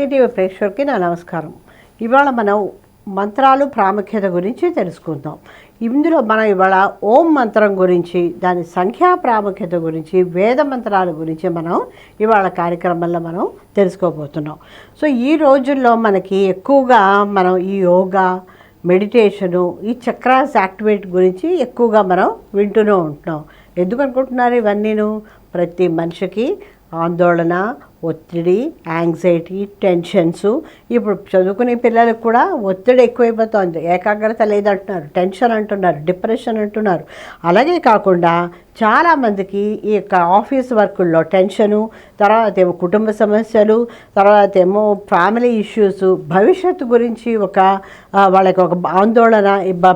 శక్తి ప్రేక్షకులకి నా నమస్కారం. ఇవాళ మనం మంత్రాలు ప్రాముఖ్యత గురించి తెలుసుకుందాం. ఇందులో మనం ఇవాళ ఓం మంత్రం గురించి దాని సంఖ్యా ప్రాముఖ్యత గురించి వేద మంత్రాల గురించి మనం ఇవాళ కార్యక్రమంలో మనం తెలుసుకోబోతున్నాం. సో ఈ రోజుల్లో మనకి ఎక్కువగా మనం ఈ యోగా మెడిటేషను ఈ చక్రాస్ యాక్టివేట్ గురించి ఎక్కువగా మనం వింటూనే ఉంటున్నాం. ఎందుకు అనుకుంటున్నారు ఇవన్నీను? ప్రతి మనిషికి ఆందోళన ఒత్తిడి యాంగ్జైటీ టెన్షన్స్ ఇప్పుడు చదువుకునే పిల్లలకు కూడా ఒత్తిడి ఎక్కువైపోతుంది. ఏకాగ్రత లేదంటున్నారు. టెన్షన్ అంటున్నారు. డిప్రెషన్ అంటున్నారు. అలాగే కాకుండా చాలామందికి ఈ యొక్క ఆఫీస్ వర్కుల్లో టెన్షను తర్వాత ఏమో కుటుంబ సమస్యలు తర్వాత ఏమో ఫ్యామిలీ ఇష్యూస్ భవిష్యత్తు గురించి ఒక వాళ్ళకి ఒక ఆందోళన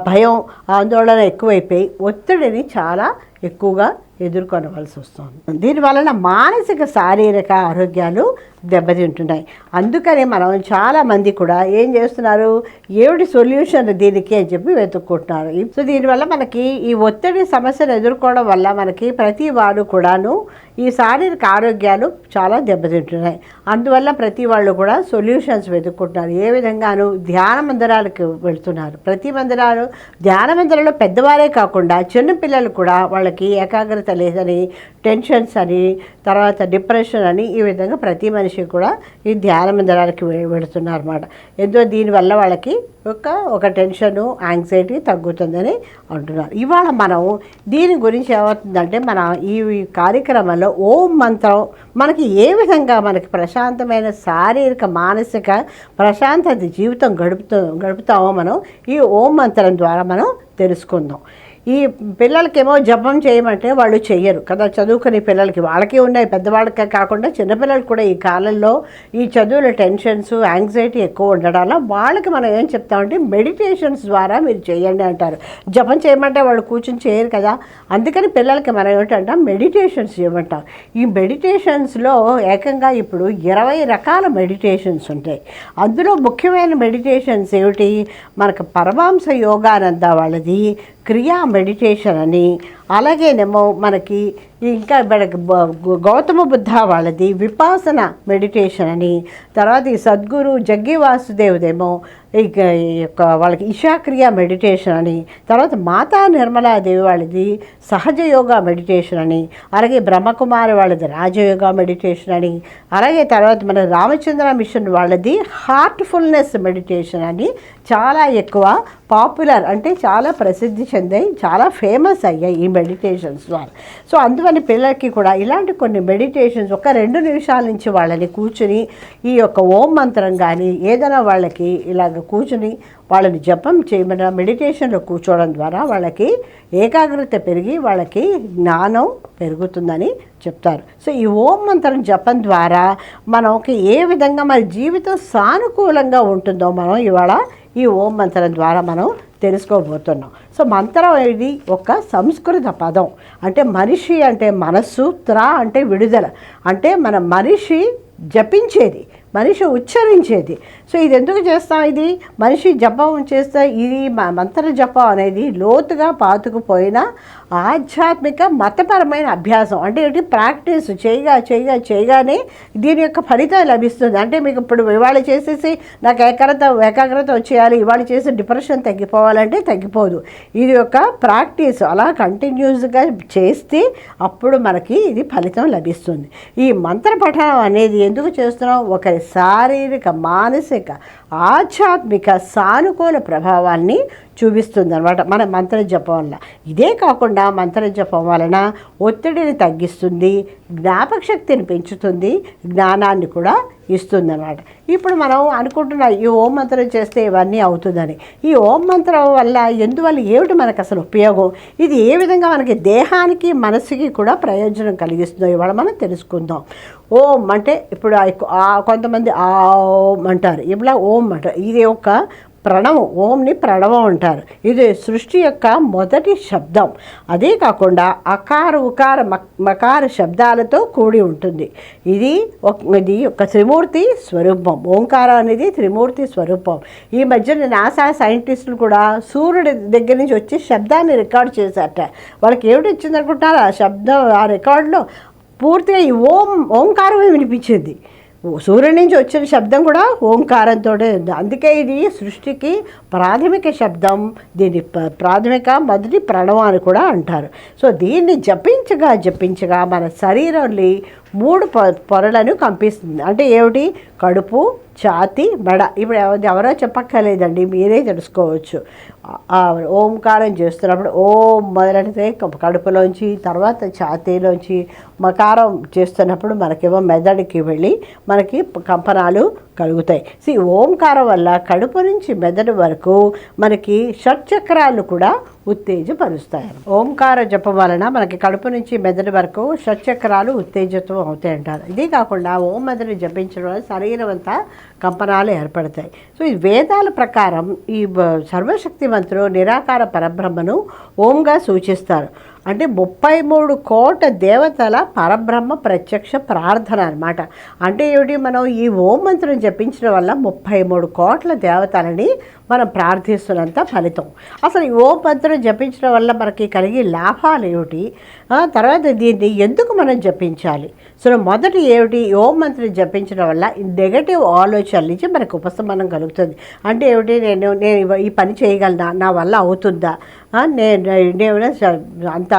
భయం ఆందోళన ఎక్కువైపోయి ఒత్తిడిని చాలా ఎక్కువగా ఎదుర్కొనవలసి వస్తుంది. దీని వలన మానసిక శారీరక ఆరోగ్యాలు దెబ్బతింటున్నాయి. అందుకనే మనం చాలామంది కూడా ఏం చేస్తున్నారు? ఏమిటి సొల్యూషన్ దీనికి అని చెప్పి వెతుక్కుంటున్నారు. సో దీనివల్ల మనకి ఈ ఒత్తిడి సమస్యను ఎదుర్కోవడం వల్ల మనకి ప్రతి వారు కూడాను ఈ శారీరక ఆరోగ్యాలు చాలా దెబ్బతింటున్నాయి. అందువల్ల ప్రతి వాళ్ళు కూడా సొల్యూషన్స్ వెతుక్కుంటున్నారు. ఏ విధంగాను ధ్యాన మందిరాలకు వెళ్తున్నారు. ప్రతి మందిరాలు ధ్యాన మందిరంలో పెద్దవారే కాకుండా చిన్నపిల్లలు కూడా వాళ్ళకి ఏకాగ్రత లేదని టెన్షన్స్ అని తర్వాత డిప్రెషన్ అని ఈ విధంగా ప్రతి మనిషి కూడా ఈ ధ్యాన మందిరానికి వె- వెళుతున్నారు అనమాట ఎంతో దీనివల్ల వాళ్ళకి ఒక ఒక టెన్షను యాంగ్జైటీ తగ్గుతుందని అంటున్నారు. ఇవాళ మనం దీని గురించి ఏమవుతుందంటే మన ఈ ఈ కార్యక్రమంలో ఓం మంత్రం మనకి ఏ విధంగా మనకి ప్రశాంతమైన శారీరక మానసిక ప్రశాంతత జీవితం గడుపుతూ గడుపుతామో మనం ఈ ఓం మంత్రం ద్వారా మనం తెలుసుకుందాం. ఈ పిల్లలకేమో జపం చేయమంటే వాళ్ళు చెయ్యరు కదా చదువుకునే పిల్లలకి. వాళ్ళకి ఉన్నాయి పెద్దవాళ్ళకే కాకుండా చిన్నపిల్లలకి కూడా ఈ కాలంలో ఈ చదువుల టెన్షన్స్ యాంగ్జైటీ ఎక్కువ ఉండడాల వాళ్ళకి మనం ఏం చెప్తామంటే మెడిటేషన్స్ ద్వారా మీరు చేయండి అంటారు. జపం చేయమంటే వాళ్ళు కూర్చొని చేయరు కదా. అందుకని పిల్లలకి మనం ఏమిటంటాం మెడిటేషన్స్ చేయమంటాం. ఈ మెడిటేషన్స్లో ఏకంగా ఇప్పుడు ఇరవై రకాల మెడిటేషన్స్ ఉంటాయి. అందులో ముఖ్యమైన మెడిటేషన్స్ ఏమిటి? మనకు పరమాంస యోగానంద వాళ్ళది క్రియా మెడిటేషన్ అని అలాగేనేమో మనకి ఇంకా మనకి గౌతమ బుద్ధ వాళ్ళది విపాసన మెడిటేషన్ అని తర్వాత ఈ సద్గురు జగ్గి వాసుదేవుదేమో ఇక ఈ యొక్క వాళ్ళకి ఇషాక్రియ మెడిటేషన్ అని తర్వాత మాతా నిర్మలాదేవి వాళ్ళది సహజ యోగా మెడిటేషన్ అని అలాగే బ్రహ్మకుమారి వాళ్ళది రాజయోగా మెడిటేషన్ అని అలాగే తర్వాత మన రామచంద్ర మిషన్ వాళ్ళది హార్ట్ఫుల్నెస్ మెడిటేషన్ అని చాలా ఎక్కువ పాపులర్ అంటే చాలా ప్రసిద్ధి చెందాయి చాలా ఫేమస్ అయ్యాయి ఈ మెడిటేషన్స్ ద్వారా. సో అందువల్ల పిల్లలకి కూడా ఇలాంటి కొన్ని మెడిటేషన్స్ ఒక రెండు నిమిషాల నుంచి వాళ్ళని కూర్చుని ఈ యొక్క ఓం మంత్రం కానీ ఏదైనా వాళ్ళకి ఇలాగ కూర్చుని వాళ్ళని జపం చేయమని మెడిటేషన్లో కూర్చోవడం ద్వారా వాళ్ళకి ఏకాగ్రత పెరిగి వాళ్ళకి జ్ఞానం పెరుగుతుందని చెప్తారు. సో ఈ ఓం మంత్రం జపం ద్వారా మనకి ఏ విధంగా మన జీవితం సానుకూలంగా ఉంటుందో మనం ఇవాళ ఈ ఓం మంత్రం ద్వారా మనం తెలుసుకోబోతున్నాం. సో మంత్రం ఇది ఒక సంస్కృత పదం. అంటే మనిషి అంటే మనస్సు త్ర అంటే విడుదల. అంటే మన మనిషి జపించేది మనిషి ఉచ్చరించేది. సో ఇది ఎందుకు చేస్తాం ఇది? మనిషి జపం చేస్తే ఇది మంత్ర జపం అనేది లోతుగా పాతుకుపోయిన ఆధ్యాత్మిక మతపరమైన అభ్యాసం. అంటే ఏంటి? ప్రాక్టీస్ చేయగా చేయగా చేయగానే దీని యొక్క ఫలితం లభిస్తుంది. అంటే మీకు ఇప్పుడు ఇవాళ చేసేసి నాకు ఏకాగ్రత ఏకాగ్రత వచ్చేయాలి ఇవాళ చేసి డిప్రెషన్ తగ్గిపోవాలంటే తగ్గిపోదు. ఇది ఒక ప్రాక్టీస్. అలా కంటిన్యూస్గా చేస్తే అప్పుడు మనకి ఇది ఫలితం లభిస్తుంది. ఈ మంత్ర పఠనం అనేది ఎందుకు చేస్తున్నాం? ఒకరి శారీరక మానసిక ఆధ్యాత్మిక సానుకూల ప్రభావాన్ని చూపిస్తుంది అనమాట మన మంత్ర జపం వల్ల. ఇదే కాకుండా మంత్ర జపం వలన ఒత్తిడిని తగ్గిస్తుంది జ్ఞాపక శక్తిని పెంచుతుంది జ్ఞానాన్ని కూడా ఇస్తుంది అనమాట ఇప్పుడు మనం అనుకుంటున్న ఈ ఓం మంత్రం చేస్తే ఇవన్నీ అవుతుందని. ఈ ఓం మంత్రం వల్ల ఎందువల్ల ఏమిటి మనకు అసలు ఉపయోగం? ఇది ఏ విధంగా మనకి దేహానికి మనసుకి కూడా ప్రయోజనం కలిగిస్తుందో ఇవాళ మనం తెలుసుకుందాం. ఓం అంటే ఇప్పుడు ఆ- కొంతమంది ఆ ఓం అంటారు. ఇలా ఓం అంటారు ఇది ఒక ప్రణవం ఓంని ప్రణవం అంటారు. ఇది సృష్టి యొక్క మొదటి శబ్దం. అదే కాకుండా అకార ఉకార మక్- మకార శబ్దాలతో కూడి ఉంటుంది. ఇది ఒక ఇది ఒక త్రిమూర్తి స్వరూపం. ఓంకారం అనేది త్రిమూర్తి స్వరూపం. ఈ మధ్యన నాసా సైంటిస్టులు కూడా సూర్యుడి దగ్గర నుంచి వచ్చి శబ్దాన్ని రికార్డ్ చేశారట. వాళ్ళకి ఏమిటి వచ్చింది అనుకుంటారు ఆ శబ్దం ఆ రికార్డులో పూర్తిగా ఈ ఓం ఓంకారమే వినిపించింది. సూర్యుడి నుంచి వచ్చిన శబ్దం కూడా ఓంకారంతో ఉంది. అందుకే ఇది సృష్టికి ప్రాథమిక శబ్దం. దీని ప్రాథమిక మొదటి ప్రణవం అని కూడా అంటారు. సో దీన్ని జపించగా జపించగా మన శరీరంలో మూడు పొ పొరలను కంపిస్తుంది. అంటే ఏమిటి? కడుపు ఛాతి మెడ. ఇప్పుడు ఎవరో చెప్పక్కర్లేదండి. మీరే తెలుసుకోవచ్చు. ఓంకారం చేస్తున్నప్పుడు ఓం మొదలెడితే కడుపులోంచి తర్వాత ఛాతీలోంచి మకారం చేస్తున్నప్పుడు మనకేమో మెదడుకి వెళ్ళి మనకి కంపనాలు కలుగుతాయి. సి ఓంకారం వల్ల కడుపు నుంచి మెదడు వరకు మనకి షట్చక్రాలు కూడా ఉత్తేజపరుస్తాయి. ఓంకార జపం వలన మనకి కడుపు నుంచి మెదడు వరకు షట్చక్రాలు ఉత్తేజితం అవుతాయి అంటారు. ఇదే కాకుండా ఓం మెదడు జపించడం వల్ల శరీరం అంతా కంపనాలు ఏర్పడతాయి. సో ఈ వేదాల ప్రకారం ఈ సర్వశక్తి సర్వశక్తివంతుడు నిరాకార పరబ్రహ్మను ఓంగా సూచిస్తారు. అంటే ముప్పై మూడు కోట దేవతల పరబ్రహ్మ ప్రత్యక్ష ప్రార్థన అనమాట అంటే ఏమిటి మనం ఈ ఓం మంత్రం జపించడం వల్ల ముప్పై మూడు కోట్ల దేవతలని మనం ప్రార్థిస్తున్నంత ఫలితం. అసలు ఈ మంత్రం జపించడం వల్ల మనకి కలిగే లాభాలు ఏమిటి? తర్వాత దీన్ని ఎందుకు మనం జపించాలి? సో మొదటి ఏమిటి? ఓ మంత్రం జపించడం వల్ల నెగటివ్ ఆలోచనల నుంచి మనకు ఉపశమనం కలుగుతుంది. అంటే ఏమిటి? నేను నేను ఈ పని చేయగలనా? నా వల్ల అవుతుందా? నేను నేను అంత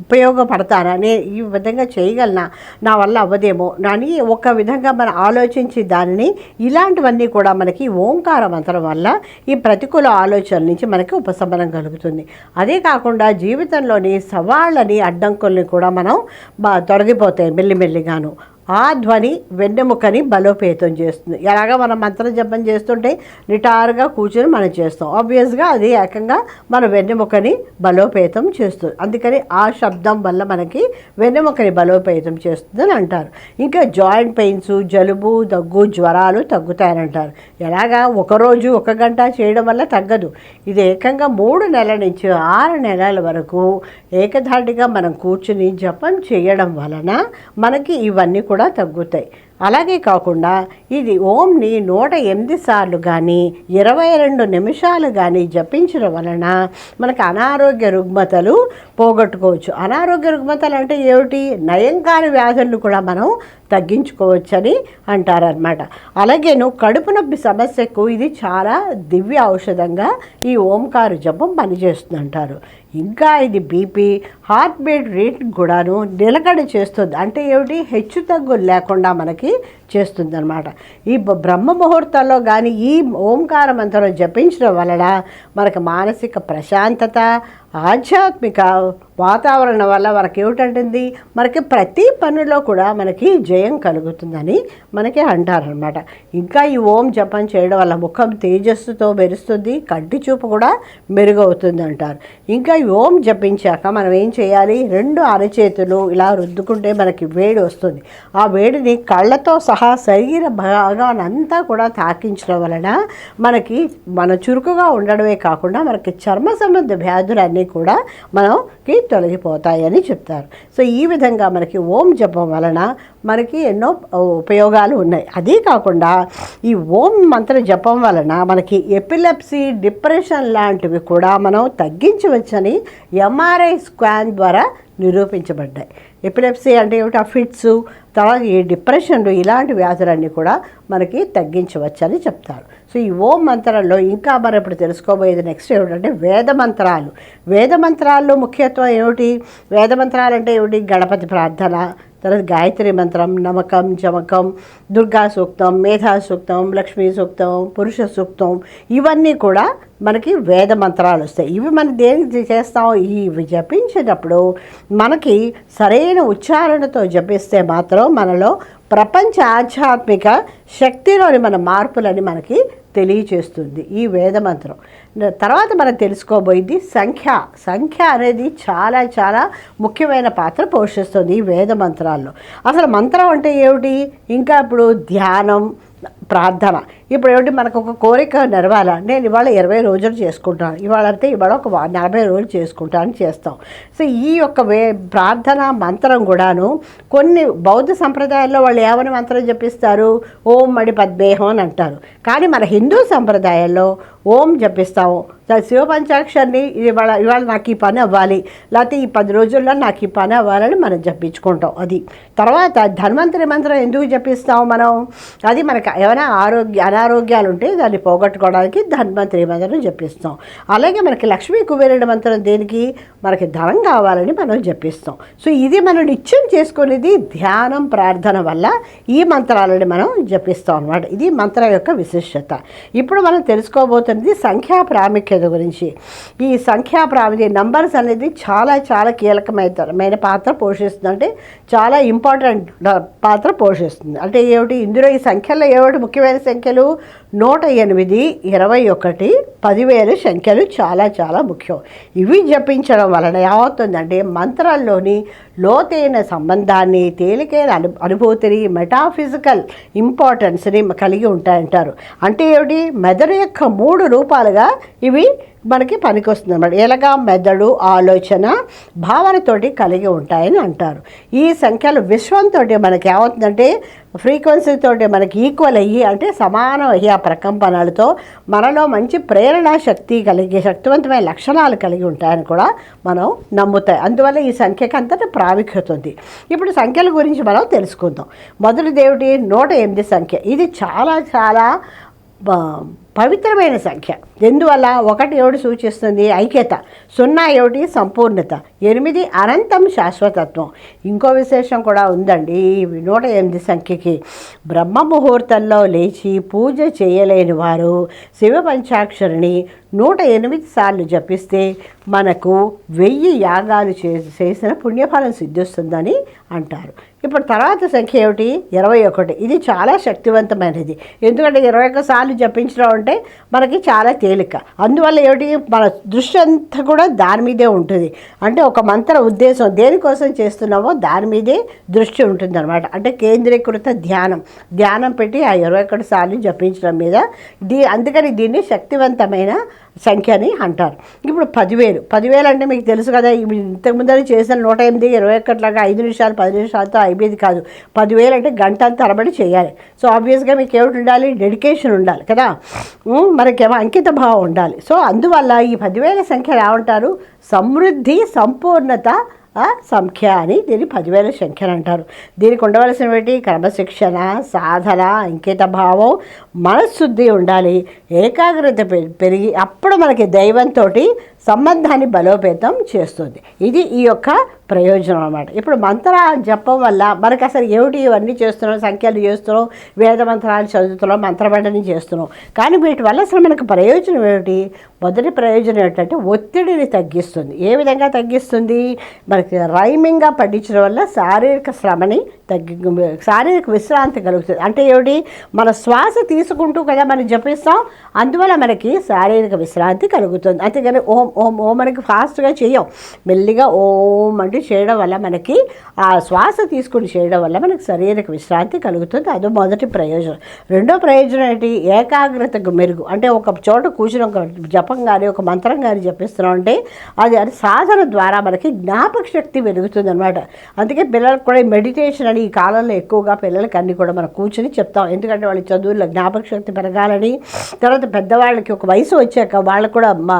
ఉపయోగపడతానా? నేను ఈ విధంగా చేయగలనా? నా వల్ల అవ్వదేమో? అని ఒక విధంగా మనం ఆలోచించి దానిని ఇలాంటివన్నీ కూడా మనకి ఓంకారం మంత్రం వల్ల ఈ ప్రతికూల ఆలోచనల నుంచి మనకి ఉపశమనం కలుగుతుంది. అదే కాకుండా జీవితంలోని సవాళ్ళని అడ్డంకుల్ని కూడా మనం బా తొలగిపోతాయి మెల్లిమెల్లిగాను. ఆ ధ్వని వెన్నెముకని బలోపేతం చేస్తుంది. ఎలాగ మనం మంత్ర జపం చేస్తుంటే నిటారుగా కూర్చొని మనం చేస్తాం. ఆబ్వియస్గా అది ఏకంగా మన వెన్నెముకని బలోపేతం చేస్తుంది. అందుకని ఆ శబ్దం వల్ల మనకి వెన్నెముకని బలోపేతం చేస్తుంది అని అంటారు. ఇంకా జాయింట్ పెయిన్స్ జలుబు దగ్గు జ్వరాలు తగ్గుతాయని అంటారు ఎలాగా ఒకరోజు ఒక గంట చేయడం వల్ల తగ్గదు. ఇది ఏకంగా మూడు నెలల నుంచి ఆరు నెలల వరకు ఏకధాటిగా మనం కూర్చుని జపం చేయడం వలన మనకి ఇవన్నీ కూడా తగ్గుతాయి. అలాగే కాకుండా ఇది ఓంని నూట ఎనిమిది సార్లు కానీ ఇరవై రెండు నిమిషాలు కానీ జపించడం వలన మనకు అనారోగ్య రుగ్మతలు పోగొట్టుకోవచ్చు. అనారోగ్య రుగ్మతలు అంటే ఏమిటి? నయంకారి వ్యాధులను కూడా మనం తగ్గించుకోవచ్చని అంటారనమాట అలాగేను కడుపు నొప్పి సమస్యకు ఇది చాలా దివ్య ఔషధంగా ఈ ఓంకార జపం పనిచేస్తుంది అంటారు ఇంకా ఇది బీపీ హార్ట్ బీట్ రేట్ కూడాను నిలకడ చేస్తుంది. అంటే ఏమిటి? హెచ్చు తగ్గులు లేకుండా మనకి చేస్తుంది అనమాట ఈ బ్రహ్మ ముహూర్తంలో కానీ ఈ ఓంకార మంత్రం జపించడం వలన మనకు మానసిక ప్రశాంతత ఆధ్యాత్మిక వాతావరణం వల్ల మనకి ఏమిటంటుంది మనకి ప్రతి పనిలో కూడా మనకి జయం కలుగుతుందని మనకి అంటారనమాట ఇంకా ఈ ఓం జపం చేయడం వల్ల ముఖం తేజస్సుతో మెరుస్తుంది కంటి చూపు కూడా మెరుగవుతుంది అంటారు. ఇంకా ఈ ఓం జపించాక మనం ఏం చేయాలి? రెండు అరచేతులు ఇలా రుద్దుకుంటే మనకి వేడి వస్తుంది. ఆ వేడిని కళ్ళతో సహా శరీర భాగానంతా కూడా తాకించడం వలన మనకి మన చురుకుగా ఉండడమే కాకుండా మనకి చర్మ సంబంధ వ్యాధులన్నీ కూడా మనకి తొలగిపోతాయని చెప్తారు. సో ఈ విధంగా మనకి ఓం జపం వలన మనకి ఎన్నో ఉపయోగాలు ఉన్నాయి. అదే కాకుండా ఈ ఓం మంత్ర జపం వలన మనకి ఎపిలెప్సీ డిప్రెషన్ లాంటివి కూడా మనం తగ్గించవచ్చని ఎంఆర్ఐ స్కాన్ ద్వారా నిరూపించబడ్డాయి. ఎపిలెప్సీ అంటే ఏమిటి? ఆ ఫిట్స్ తర్వాత ఈ డిప్రెషన్లు ఇలాంటి వ్యాధులన్నీ కూడా మనకి తగ్గించవచ్చని చెప్తారు. సో ఈ ఓం మంత్రంలో ఇంకా మనం ఇప్పుడు తెలుసుకోబోయేది నెక్స్ట్ ఏమిటంటే వేద మంత్రాలు. వేద మంత్రాల్లో ముఖ్యత్వం ఏమిటి? వేద మంత్రాలు అంటే ఏమిటి? గణపతి ప్రార్థన తర్వాత గాయత్రి మంత్రం నమకం జమకం దుర్గా సూక్తం మేధా సూక్తం లక్ష్మీ సూక్తం పురుష సూక్తం ఇవన్నీ కూడా మనకి వేద మంత్రాలు వస్తాయి. ఇవి మనం దేనికి చేస్తాం ఇవి జపించేటప్పుడు మనకి సరైన ఉచ్చారణతో జపిస్తే మాత్రం మనలో ప్రపంచ ఆధ్యాత్మిక శక్తిలోని మన మార్పులని మనకి తెలియచేస్తుంది ఈ వేద మంత్రం. తర్వాత మనం తెలుసుకోబోయింది సంఖ్య. సంఖ్య అనేది చాలా చాలా ముఖ్యమైన పాత్ర పోషిస్తుంది ఈ వేద మంత్రాల్లో. అసలు మంత్రం అంటే ఏమిటి? ఇంకా ఇప్పుడు ధ్యానం ప్రార్థన. ఇప్పుడు ఏమిటి మనకు ఒక కోరిక నెరవాలా? నేను ఇవాళ ఇరవై రోజులు చేసుకుంటాను. ఇవాళ అయితే ఇవాళ ఒక నలభై రోజులు చేసుకుంటాను చేస్తాం. సో ఈ యొక్క వే ప్రార్థన మంత్రం కూడాను కొన్ని బౌద్ధ సంప్రదాయాల్లో వాళ్ళు ఏమని మంత్రం జపిస్తారు? ఓం మడి పద్మేహం అని అంటారు. కానీ మన హిందూ సంప్రదాయాల్లో ఓం జపిస్తాము. శివ పంచాక్షరిని ఇవాళ ఇవాళ నాకు ఈ పని అవ్వాలి. లేకపోతే ఈ పది రోజుల్లో నాకు ఈ పని అవ్వాలని మనం జపించుకుంటాం. అది. తర్వాత ధన్వంతరి మంత్రం ఎందుకు జపిస్తాం మనం? అది మనకి ఏమైనా ఆరోగ్య అనారోగ్యాలు ఉంటే దాన్ని పోగొట్టుకోవడానికి ధన్వంతరి మంత్రం జపిస్తాం అలాగే మనకి లక్ష్మీ కుబేరుడి మంత్రం దేనికి? మనకి ధనం కావాలని మనం జపిస్తాం సో ఇది మనం నిత్యం చేసుకునేది ధ్యానం ప్రార్థన వల్ల ఈ మంత్రాలని మనం జపిస్తాం అన్నమాట. ఇది మంత్రం యొక్క విశిష్టత. ఇప్పుడు మనం తెలుసుకోబోతున్నది సంఖ్యా ప్రాముఖ్యత గురించి. ఈ సంఖ్యా ప్రాముఖ్యత నంబర్స్ అనేది చాలా చాలా కీలకమైన పాత్ర పోషిస్తుంది. అంటే చాలా ఇంపార్టెంట్ పాత్ర పోషిస్తుంది. అంటే ఏమిటి? ఇందులో ఈ సంఖ్యలో ఏమిటి ముఖ్యమైన సంఖ్యలు నూట ఎనిమిది ఇరవై ఒకటి పదివేలు సంఖ్యలు చాలా చాలా ముఖ్యం. ఇవి జపించడం వలన ఏమవుతుందంటే మంత్రాల్లోని లోతైన సంబంధాన్ని తేలికైన అను అనుభూతిని మెటాఫిజికల్ ఇంపార్టెన్స్ని కలిగి ఉంటాయంటారు. అంటే ఏమిటి? మెదడు యొక్క మూడు రూపాలుగా ఇవి మనకి పనికొస్తుంది అనమాట ఎలాగా? మెదడు ఆలోచన భావనతోటి కలిగి ఉంటాయని అంటారు. ఈ సంఖ్యలు విశ్వంతో మనకి ఏమవుతుందంటే ఫ్రీక్వెన్సీతో మనకి ఈక్వల్ అయ్యి అంటే సమానం అయ్యి ఆ ప్రకంపనలతో మనలో మంచి ప్రేరణ శక్తి కలిగి శక్తివంతమైన లక్షణాలు కలిగి ఉంటాయని కూడా మనం నమ్ముతాయి. అందువల్ల ఈ సంఖ్యకి అంతటి ప్రాముఖ్యత ఉంది. ఇప్పుడు సంఖ్యల గురించి మనం తెలుసుకుందాం. మొదటిది దేవుడి నూట ఎనిమిది సంఖ్య. ఇది చాలా చాలా పవిత్రమైన సంఖ్య. ఎందువల్ల? ఒకటి ఏడు సూచిస్తుంది ఐక్యత సున్నా ఏమిటి సంపూర్ణత ఎనిమిది అనంతం శాశ్వతత్వం. ఇంకో విశేషం కూడా ఉందండి ఈ నూట ఎనిమిది సంఖ్యకి. బ్రహ్మ ముహూర్తంలో లేచి పూజ చేయలేని వారు శివ పంచాక్షరిని నూట ఎనిమిది సార్లు జపిస్తే మనకు వెయ్యి యాగాలు చే చేసిన పుణ్యఫలం సిద్ధిస్తుందని అంటారు. ఇప్పుడు తర్వాత సంఖ్య ఏమిటి? ఇరవై ఒకటి. ఇది చాలా శక్తివంతమైనది. ఎందుకంటే ఇరవై ఒక సార్లు జపించడం అంటే మనకి చాలా తేలిక. అందువల్ల ఏమిటి? మన దృష్టి అంతా కూడా దాని మీదే ఉంటుంది. అంటే ఒక మంత్ర ఉద్దేశం దేనికోసం చేస్తున్నామో దాని మీదే దృష్టి ఉంటుంది అనమాట అంటే కేంద్రీకృత ధ్యానం. ధ్యానం పెట్టి ఆ ఇరవై ఒకటి సార్లు జపించడం మీద. దీ అందుకని దీన్ని శక్తివంతమైన సంఖ్య అని అంటారు. ఇప్పుడు పదివేలు. పదివేలు అంటే మీకు తెలుసు కదా ఇవి చేసిన నూట ఎనిమిది ఇరవై ఒక్కట్లాగా ఐదు నిమిషాలు పది నిమిషాలతో అయిపోయేది కాదు. పదివేలు అంటే గంట తరబడి చేయాలి. సో ఆబ్వియస్గా మీకు ఏమిటి ఉండాలి? డెడికేషన్ ఉండాలి కదా. మనకేమో అంకిత భావం ఉండాలి. సో అందువల్ల ఈ పదివేల సంఖ్య ఏమంటారు సమృద్ధి సంపూర్ణత సంఖ్య అని దీన్ని పదివేల సంఖ్యను అంటారు. దీనికి ఉండవలసినటువంటి క్రమశిక్షణ సాధన అంకిత భావం మనశుద్ధి ఉండాలి. ఏకాగ్రత పె- పెరిగి అప్పుడు మనకి దైవంతో సంబంధాన్ని బలోపేతం చేస్తుంది. ఇది ఈ యొక్క ప్రయోజనం అన్నమాట. ఇప్పుడు మంత్ర జపం వల్ల మనకి అసలు ఏమిటి ఇవన్నీ చేస్తున్నాం సంఖ్యలు చేస్తున్నాం వేద మంత్రాలు చదువుతున్నాం మంత్రపఠనం చేస్తున్నాం. కానీ వీటి వల్ల అసలు మనకు ప్రయోజనం ఏమిటి? మొదటి ప్రయోజనం ఏంటంటే ఒత్తిడిని తగ్గిస్తుంది. ఏ విధంగా తగ్గిస్తుంది? మనకి రైమింగ్గా పండించడం వల్ల శారీరక శ్రమని తగ్గి శారీరక విశ్రాంతి కలుగుతుంది. అంటే ఏమిటి? మన శ్వాస తీసుకుంటూ కదా మనం జపిస్తాం అందువల్ల మనకి శారీరక విశ్రాంతి కలుగుతుంది. అంతేగాని ఓం ఓం ఓం మనకి ఫాస్ట్గా చేయం. మెల్లిగా ఓం అంటూ చేయడం వల్ల మనకి ఆ శ్వాస తీసుకుని చేయడం వల్ల మనకి శారీరక విశ్రాంతి కలుగుతుంది. అదో మొదటి ప్రయోజనం. రెండో ప్రయోజనం ఏంటి? ఏకాగ్రతకు మెరుగు. అంటే ఒక చోట కూర్చుని ఒక జపం కానీ ఒక మంత్రం కానీ జపిస్తున్నాం అంటే అది అది సాధన ద్వారా మనకి జ్ఞాపక శక్తి పెరుగుతుంది అనమాట అందుకే పిల్లలకు కూడా మెడిటేషన్ అని ఈ కాలంలో ఎక్కువగా పిల్లలకి అన్ని కూడా మనం కూర్చొని చెప్తాం. ఎందుకంటే వాళ్ళ చదువుల్లో జ్ఞాపక శక్తి పెరగాలని తర్వాత పెద్దవాళ్ళకి ఒక వయసు వచ్చాక వాళ్ళకు కూడా మా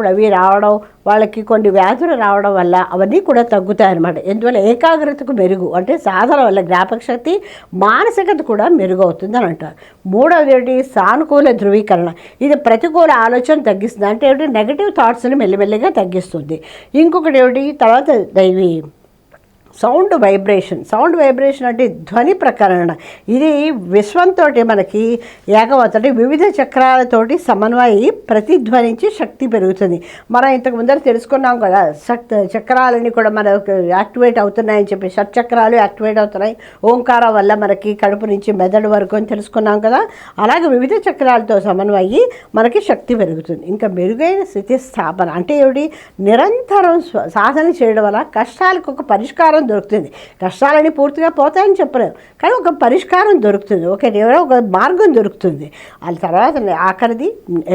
మత్తుమార్పులు అవి రావడం వాళ్ళకి కొన్ని వ్యాధులు రావడం వల్ల అవన్నీ కూడా తగ్గుతాయి అన్నమాట ఎందువల్ల ఏకాగ్రతకు మెరుగు అంటే సాధన వల్ల జ్ఞాపక శక్తి మానసికత కూడా మెరుగవుతుంది అని అంటారు. మూడవది ఏంటి? సానుకూల ధృవీకరణ. ఇది ప్రతికూల ఆలోచన తగ్గిస్తుంది. అంటే ఏమిటి? నెగటివ్ థాట్స్ని మెల్లిమెల్లిగా తగ్గిస్తుంది. ఇంకొకటి ఏమిటి? తర్వాత ఇవి సౌండ్ వైబ్రేషన్. సౌండ్ వైబ్రేషన్ అంటే ధ్వని ప్రకరణ. ఇది విశ్వంతో మనకి ఏకవతటి వివిధ చక్రాలతోటి సమన్వయి ప్రతిధ్వనించి శక్తి పెరుగుతుంది. మనం ఇంతకు ముందర తెలుసుకున్నాం కదా శక్తి చక్రాలని కూడా మనకు యాక్టివేట్ అవుతున్నాయని చెప్పి షట్చక్రాలు యాక్టివేట్ అవుతున్నాయి. ఓంకారం వల్ల మనకి కడుపు నుంచి మెదడు వరకు అని తెలుసుకున్నాం కదా అలాగే వివిధ చక్రాలతో సమన్వయి మనకి శక్తి పెరుగుతుంది. ఇంకా మెరుగైన స్థితి స్థాపన అంటే ఏమిటి? నిరంతరం సాధన చేయడం వల్ల కష్టాలకు ఒక పరిష్కారం పరిష్కారం దొరుకుతుంది. కష్టాలని పూర్తిగా పోతాయని చెప్పలేము కానీ ఒక పరిష్కారం దొరుకుతుంది. ఒక ఎవరో ఒక మార్గం దొరుకుతుంది. ఆ తర్వాత ఆఖరిది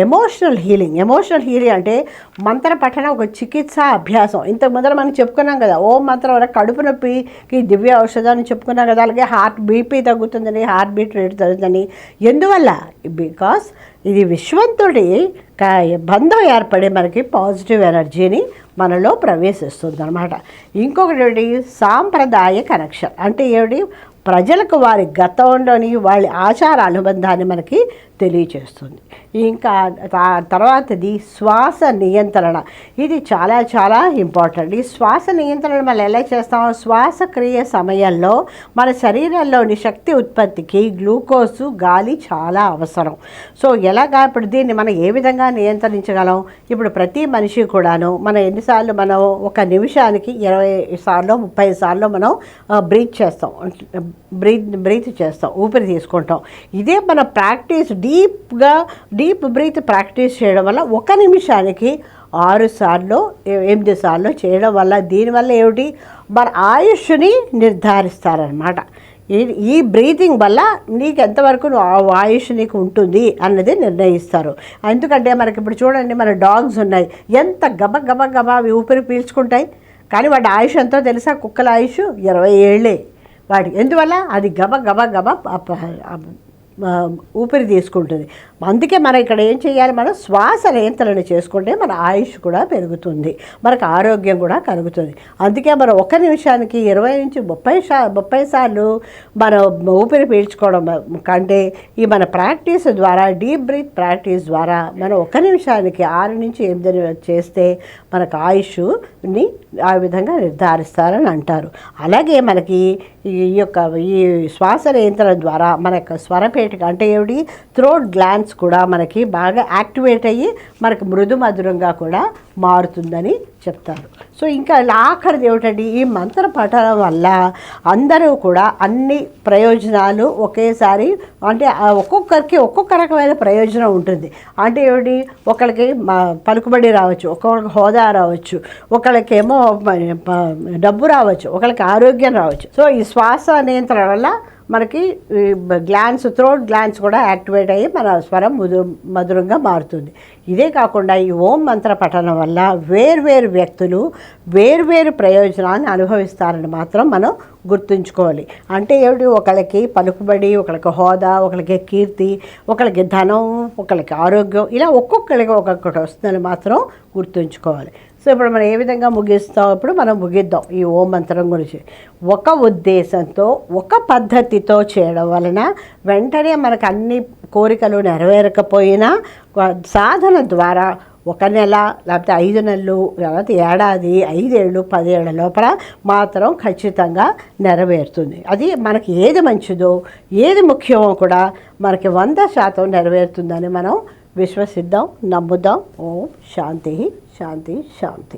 ఎమోషనల్ హీలింగ్ ఎమోషనల్ హీలింగ్ అంటే మంత్ర పఠన ఒక చికిత్స అభ్యాసం. ఇంతకు ముందర మనం చెప్పుకున్నాం కదా ఓం మంత్రం వల్ల కడుపు నొప్పికి దివ్య ఔషధాన్ని చెప్పుకున్నాం కదా అలాగే హార్ట్ బీపీ తగ్గుతుందని హార్ట్ బీట్ రేట్ తగ్గుతుందని. ఎందువల్ల? బికాస్ ఇది విశ్వంతుడి బంధం ఏర్పడి మనకి పాజిటివ్ ఎనర్జీని మనలో ప్రవేశిస్తుంది అనమాట ఇంకొకటి ఏమిటి సాంప్రదాయ కనెక్షన్. అంటే ఏమిటి? ప్రజలకు వారి గతంలోని వాళ్ళ ఆచార అనుబంధాన్ని మనకి తెలియచేస్తుంది ఇంకా తర్వాతది శ్వాస నియంత్రణ. ఇది చాలా చాలా ఇంపార్టెంట్. ఈ శ్వాస నియంత్రణ మనం ఎలా చేస్తాం? శ్వాసక్రియ సమయంలో మన శరీరంలోని శక్తి ఉత్పత్తికి గ్లూకోజు గాలి చాలా అవసరం. సో ఎలాగా ఇప్పుడు దీన్ని మనం ఏ విధంగా నియంత్రించగలం? ఇప్పుడు ప్రతి మనిషి కూడాను మనం ఎన్నిసార్లు మనం ఒక నిమిషానికి ఇరవై సార్లు ముప్పై సార్లు మనం బ్రీత్ చేస్తాం. బ్రీత్ బ్రీత్ చేస్తాం. ఊపిరి తీసుకుంటాం. ఇదే మన ప్రాక్టీస్ డీప్గా డీప్ బ్రీత్ ప్రాక్టీస్ చేయడం వల్ల ఒక నిమిషానికి ఆరు సార్లు ఎనిమిది సార్లు చేయడం వల్ల దీనివల్ల ఏమిటి? మన ఆయుష్ని నిర్ధారిస్తారనమాట ఈ ఈ బ్రీతింగ్ వల్ల నీకు ఎంతవరకు ఆ ఆయుష్ నీకు ఉంటుంది అన్నది నిర్ణయిస్తారు. ఎందుకంటే మనకి ఇప్పుడు చూడండి మన డాగ్స్ ఉన్నాయి. ఎంత గబ గబ గబ అవి ఊపిరి పీల్చుకుంటాయి. కానీ వాటి ఆయుష్ ఎంతో తెలుసా? కుక్కల ఆయుష్ ఇరవై ఏళ్ళే వాటి ఎందువల్ల? అది గబ గబ గబ ఊపిరి తీసుకుంటుంది. అందుకే మనం ఇక్కడ ఏం చేయాలి? మనం శ్వాస నియంత్రణ చేసుకుంటే మన ఆయుష్ కూడా పెరుగుతుంది. మనకు ఆరోగ్యం కూడా కలుగుతుంది. అందుకే మనం ఒక నిమిషానికి ఇరవై నుంచి ముప్పై సా ముప్పై సార్లు మనం ఊపిరి పీల్చుకోవడం కంటే ఈ మన ప్రాక్టీస్ ద్వారా డీప్ బ్రీత్ ప్రాక్టీస్ ద్వారా మనం ఒక నిమిషానికి ఆరు నుంచి ఎనిమిది చేస్తే మనకు ఆయుష్ని ఆ విధంగా నిర్ధారిస్తారని అంటారు. అలాగే మనకి ఈ యొక్క ఈ శ్వాస నియంత్రణ ద్వారా మన యొక్క స్వరపేటిక అంటే ఏమిటి? థ్రోట్ గ్లాన్స్ కూడా మనకి బాగా యాక్టివేట్ అయ్యి మనకి మృదు మధురంగా కూడా మారుతుందని చెప్తారు. సో ఇంకా ఆఖరిది ఏమిటండి ఈ మంత్ర పఠనం వల్ల అందరూ కూడా అన్ని ప్రయోజనాలు ఒకేసారి అంటే ఒక్కొక్కరికి ఒక్కొక్క రకమైన ప్రయోజనం ఉంటుంది. అంటే ఏమిటి? ఒకరికి పలుకుబడి రావచ్చు ఒకరికి హోదా రావచ్చు ఒకరికేమో డబ్బు రావచ్చు ఒకరికి ఆరోగ్యం రావచ్చు. సో ఈ శ్వాస నియంత్రణ వల్ల మనకి గ్లాన్స్ థ్రోట్ గ్లాన్స్ కూడా యాక్టివేట్ అయ్యి మన స్వరం ముదు మధురంగా మారుతుంది. ఇదే కాకుండా ఈ ఓం మంత్ర పఠనం వల్ల వేర్వేరు వ్యక్తులు వేర్వేరు ప్రయోజనాన్ని అనుభవిస్తారని మాత్రం మనం గుర్తుంచుకోవాలి. అంటే ఏమిటి? ఒకళ్ళకి పలుకుబడి ఒకళ్ళకి హోదా ఒకళ్ళకి కీర్తి ఒకళ్ళకి ధనం ఒకళ్ళకి ఆరోగ్యం ఇలా ఒక్కొక్కరికి ఒక్కొక్కటి వస్తుందని మాత్రం గుర్తుంచుకోవాలి. సో ఇప్పుడు మనం ఏ విధంగా ముగిస్తాం? ఇప్పుడు మనం ముగిద్దాం ఈ ఓం మంత్రం గురించి. ఒక ఉద్దేశంతో ఒక పద్ధతితో చేయడం వలన వెంటనే మనకు అన్ని కోరికలు నెరవేరకపోయినా సాధన ద్వారా ఒక నెల లేకపోతే ఐదు నెలలు లేకపోతే ఏడాది ఐదేళ్ళు పదేళ్ళ లోపల మాత్రం ఖచ్చితంగా నెరవేరుతుంది. అది మనకి ఏది మంచిదో ఏది ముఖ్యమో కూడా మనకి వంద శాతం నెరవేరుతుందని మనం విశ్వసిద్దాం నమ్ముదాం. ఓం శాంతి. శాంతి శాంతి